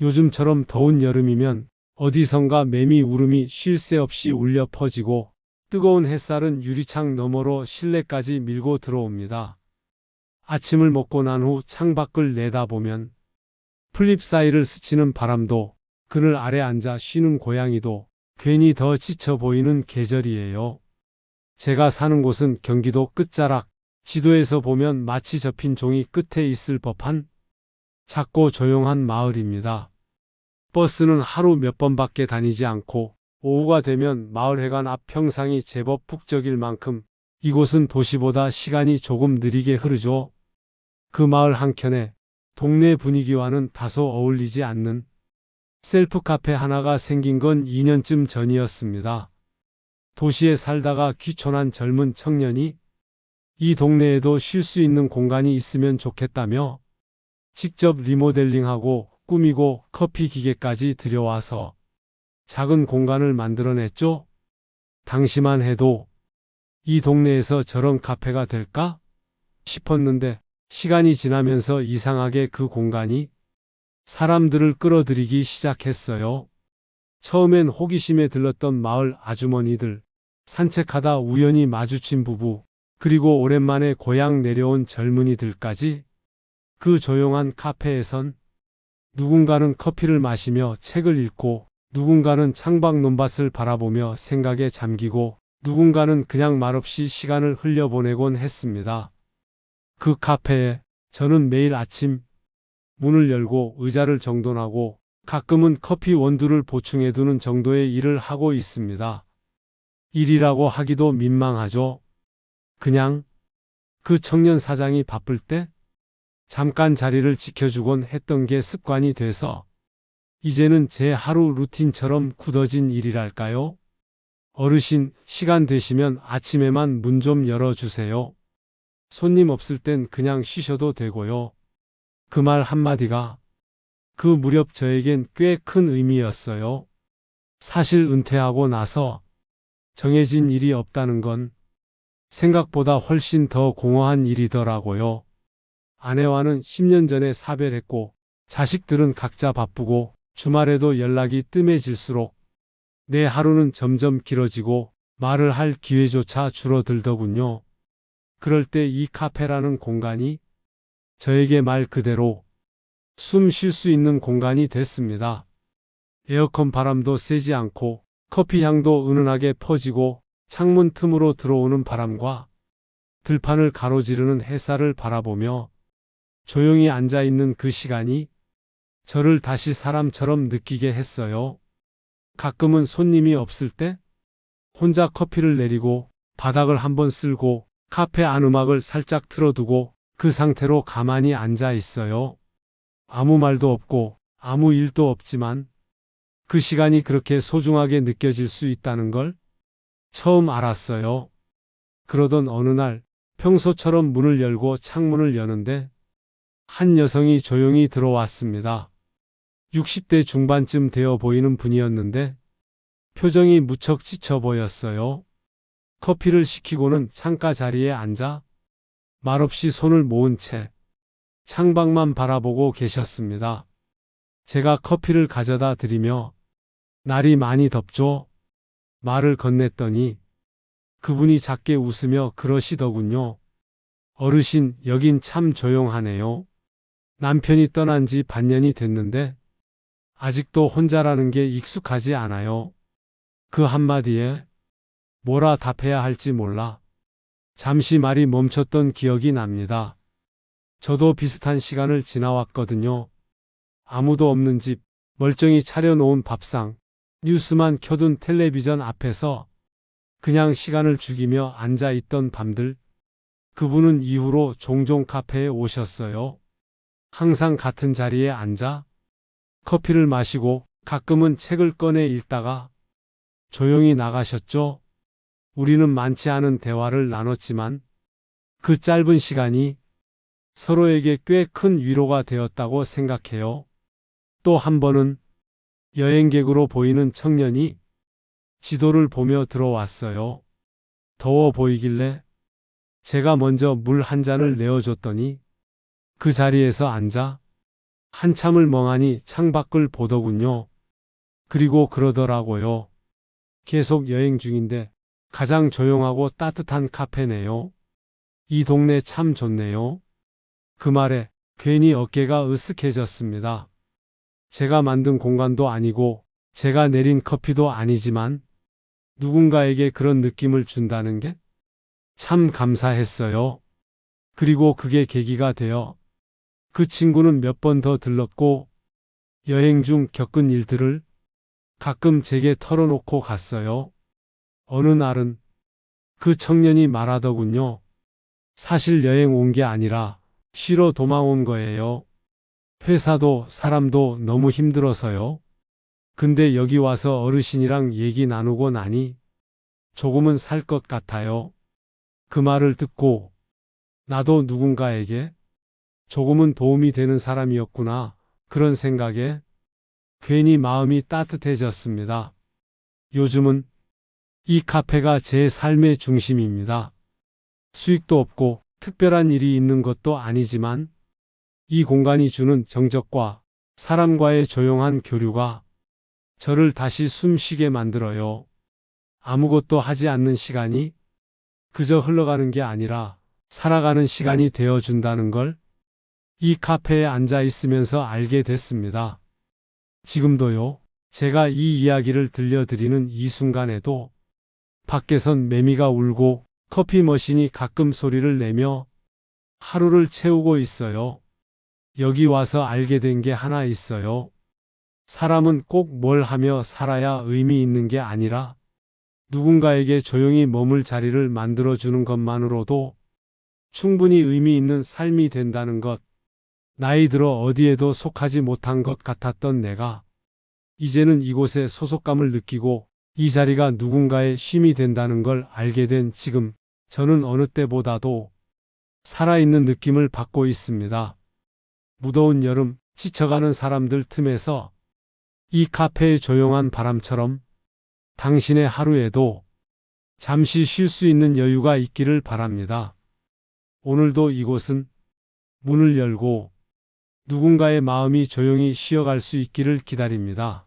요즘처럼 더운 여름이면 어디선가 매미 울음이 쉴 새 없이 울려 퍼지고 뜨거운 햇살은 유리창 너머로 실내까지 밀고 들어옵니다. 아침을 먹고 난 후 창밖을 내다보면 풀잎 사이를 스치는 바람도 그늘 아래 앉아 쉬는 고양이도 괜히 더 지쳐 보이는 계절이에요. 제가 사는 곳은 경기도 끝자락, 지도에서 보면 마치 접힌 종이 끝에 있을 법한 작고 조용한 마을입니다. 버스는 하루 몇 번밖에 다니지 않고 오후가 되면 마을회관 앞 평상이 제법 북적일 만큼 이곳은 도시보다 시간이 조금 느리게 흐르죠. 그 마을 한켠에 동네 분위기와는 다소 어울리지 않는 셀프 카페 하나가 생긴 건 2년쯤 전이었습니다. 도시에 살다가 귀촌한 젊은 청년이 이 동네에도 쉴 수 있는 공간이 있으면 좋겠다며 직접 리모델링하고 꾸미고 커피 기계까지 들여와서 작은 공간을 만들어냈죠. 당시만 해도 이 동네에서 저런 카페가 될까 싶었는데 시간이 지나면서 이상하게 그 공간이 사람들을 끌어들이기 시작했어요. 처음엔 호기심에 들렀던 마을 아주머니들, 산책하다 우연히 마주친 부부, 그리고 오랜만에 고향 내려온 젊은이들까지 그 조용한 카페에선 누군가는 커피를 마시며 책을 읽고 누군가는 창밖 논밭을 바라보며 생각에 잠기고 누군가는 그냥 말없이 시간을 흘려보내곤 했습니다. 그 카페에 저는 매일 아침 문을 열고 의자를 정돈하고 가끔은 커피 원두를 보충해두는 정도의 일을 하고 있습니다. 일이라고 하기도 민망하죠. 그냥 그 청년 사장이 바쁠 때 잠깐 자리를 지켜주곤 했던 게 습관이 돼서 이제는 제 하루 루틴처럼 굳어진 일이랄까요? 어르신, 시간 되시면 아침에만 문 좀 열어주세요. 손님 없을 땐 그냥 쉬셔도 되고요. 그 말 한마디가 그 무렵 저에겐 꽤 큰 의미였어요. 사실 은퇴하고 나서 정해진 일이 없다는 건 생각보다 훨씬 더 공허한 일이더라고요. 아내와는 10년 전에 사별했고 자식들은 각자 바쁘고 주말에도 연락이 뜸해질수록 내 하루는 점점 길어지고 말을 할 기회조차 줄어들더군요. 그럴 때 이 카페라는 공간이 저에게 말 그대로 숨 쉴 수 있는 공간이 됐습니다. 에어컨 바람도 세지 않고 커피 향도 은은하게 퍼지고 창문 틈으로 들어오는 바람과 들판을 가로지르는 햇살을 바라보며 조용히 앉아 있는 그 시간이 저를 다시 사람처럼 느끼게 했어요. 가끔은 손님이 없을 때 혼자 커피를 내리고 바닥을 한번 쓸고 카페 안 음악을 살짝 틀어두고 그 상태로 가만히 앉아 있어요. 아무 말도 없고 아무 일도 없지만 그 시간이 그렇게 소중하게 느껴질 수 있다는 걸 처음 알았어요. 그러던 어느 날 평소처럼 문을 열고 창문을 여는데 한 여성이 조용히 들어왔습니다. 60대 중반쯤 되어 보이는 분이었는데 표정이 무척 지쳐 보였어요. 커피를 시키고는 창가 자리에 앉아 말없이 손을 모은 채 창밖만 바라보고 계셨습니다. 제가 커피를 가져다 드리며 날이 많이 덥죠? 말을 건넸더니 그분이 작게 웃으며 그러시더군요. 어르신, 여긴 참 조용하네요. 남편이 떠난 지 반년이 됐는데 아직도 혼자라는 게 익숙하지 않아요. 그 한마디에 뭐라 답해야 할지 몰라. 잠시 말이 멈췄던 기억이 납니다. 저도 비슷한 시간을 지나왔거든요. 아무도 없는 집, 멀쩡히 차려놓은 밥상, 뉴스만 켜둔 텔레비전 앞에서 그냥 시간을 죽이며 앉아 있던 밤들. 그분은 이후로 종종 카페에 오셨어요. 항상 같은 자리에 앉아 커피를 마시고 가끔은 책을 꺼내 읽다가 조용히 나가셨죠. 우리는 많지 않은 대화를 나눴지만 그 짧은 시간이 서로에게 꽤 큰 위로가 되었다고 생각해요. 또 한 번은 여행객으로 보이는 청년이 지도를 보며 들어왔어요. 더워 보이길래 제가 먼저 물 한 잔을 내어줬더니 그 자리에서 앉아 한참을 멍하니 창밖을 보더군요. 그리고 그러더라고요. 계속 여행 중인데 가장 조용하고 따뜻한 카페네요. 이 동네 참 좋네요. 그 말에 괜히 어깨가 으쓱해졌습니다. 제가 만든 공간도 아니고 제가 내린 커피도 아니지만 누군가에게 그런 느낌을 준다는 게 참 감사했어요. 그리고 그게 계기가 되어 그 친구는 몇 번 더 들렀고 여행 중 겪은 일들을 가끔 제게 털어놓고 갔어요. 어느 날은 그 청년이 말하더군요. 사실 여행 온 게 아니라 쉬러 도망 온 거예요. 회사도 사람도 너무 힘들어서요. 근데 여기 와서 어르신이랑 얘기 나누고 나니 조금은 살 것 같아요. 그 말을 듣고 나도 누군가에게 조금은 도움이 되는 사람이었구나 그런 생각에 괜히 마음이 따뜻해졌습니다. 요즘은 이 카페가 제 삶의 중심입니다. 수익도 없고 특별한 일이 있는 것도 아니지만 이 공간이 주는 정적과 사람과의 조용한 교류가 저를 다시 숨 쉬게 만들어요. 아무것도 하지 않는 시간이 그저 흘러가는 게 아니라 살아가는 시간이 되어준다는 걸 이 카페에 앉아 있으면서 알게 됐습니다. 지금도요, 제가 이 이야기를 들려드리는 이 순간에도 밖에선 매미가 울고 커피 머신이 가끔 소리를 내며 하루를 채우고 있어요. 여기 와서 알게 된 게 하나 있어요. 사람은 꼭 뭘 하며 살아야 의미 있는 게 아니라 누군가에게 조용히 머물 자리를 만들어주는 것만으로도 충분히 의미 있는 삶이 된다는 것. 나이 들어 어디에도 속하지 못한 것 같았던 내가 이제는 이곳에 소속감을 느끼고 이 자리가 누군가의 쉼이 된다는 걸 알게 된 지금 저는 어느 때보다도 살아있는 느낌을 받고 있습니다. 무더운 여름 지쳐가는 사람들 틈에서 이 카페의 조용한 바람처럼 당신의 하루에도 잠시 쉴 수 있는 여유가 있기를 바랍니다. 오늘도 이곳은 문을 열고 누군가의 마음이 조용히 쉬어갈 수 있기를 기다립니다.